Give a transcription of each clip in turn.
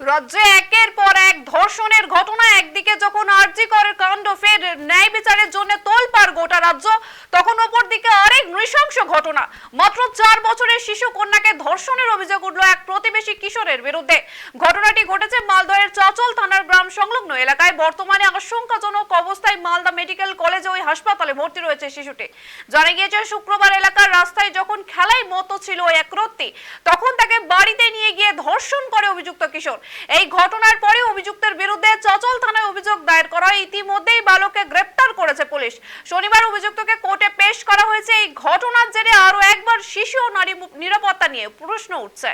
রাজ্যে একের পর এক ধর্ষণের ঘটনা। একদিকে যখন আরজি করে কাণ্ড, ফের ন্যায় বিচারের জন্য তোলপাড় গোটা রাজ্য, তখন অপর দিকে আরেক নৃশংস ঘটনা। মাত্র চার বছরের শিশু কন্যাকে ধর্ষণের অভিযোগ উঠল এক প্রতিবেশী কিশোরের বিরুদ্ধে। ঘটনাটি ঘটেছে মালদহের চচল থানার গ্রাম সংলগ্ন এলাকায়। বর্তমানে আশঙ্কাজনক অবস্থায় মালদা মেডিকেল কলেজে ওই হাসপাতালে ভর্তি রয়েছে শিশুটি। জানা গিয়েছে, শুক্রবার এলাকার রাস্তায় যখন খেলায় মতো ছিল ওই একরত্তি তখন তাকে বাড়িতে নিয়ে গিয়ে ধর্ষণ অভিযুক্ত কিশোর। এই ঘটনার পরে অভিযুক্তের বিরুদ্ধে চচল থানায় অভিযোগ দায়ের করা ইতিমধ্যেই বালককে গ্রেপ্তার করেছে পুলিশ। শনিবার অভিযুক্তকে কোর্টে পেশ করা হয়েছে। এই ঘটনার জেরে আরও একবার শিশু ও নারী নিরাপত্তা নিয়ে প্রশ্ন উঠছে।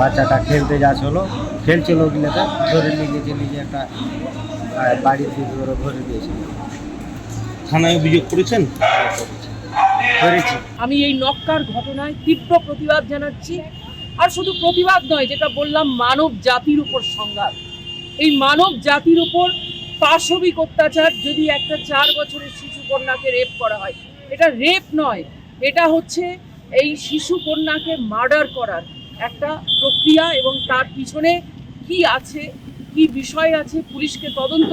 বাচ্চাটা খেলতে যাচ্ছিল। খেলছিল ওগুলোতে ধরে নিয়ে গেছে নিজে একটা বাড়ির দিকে ধরে ধরে দিয়েছিল। থানায় অভিযোগ করেছেন? করেছি। আমি এই নক্কার ঘটনায় তীব্র প্রতিবাদ জানাচ্ছি। আর শুধু প্রতিবাদ নয় যেটা বললাম মানব জাতির উপর সংঘাত। এই মানব জাতির উপর পাশবিক অত্যাচার যদি একটা চার বছরের শিশু কন্যাকে রেপ করা হয় এটা রেপ নয় এটা হচ্ছে এই শিশু কন্যাকে মার্ডার করার একটা প্রক্রিয়া এবং তার পিছনে কি আছে কি বিষয় আছে পুলিশকে তদন্ত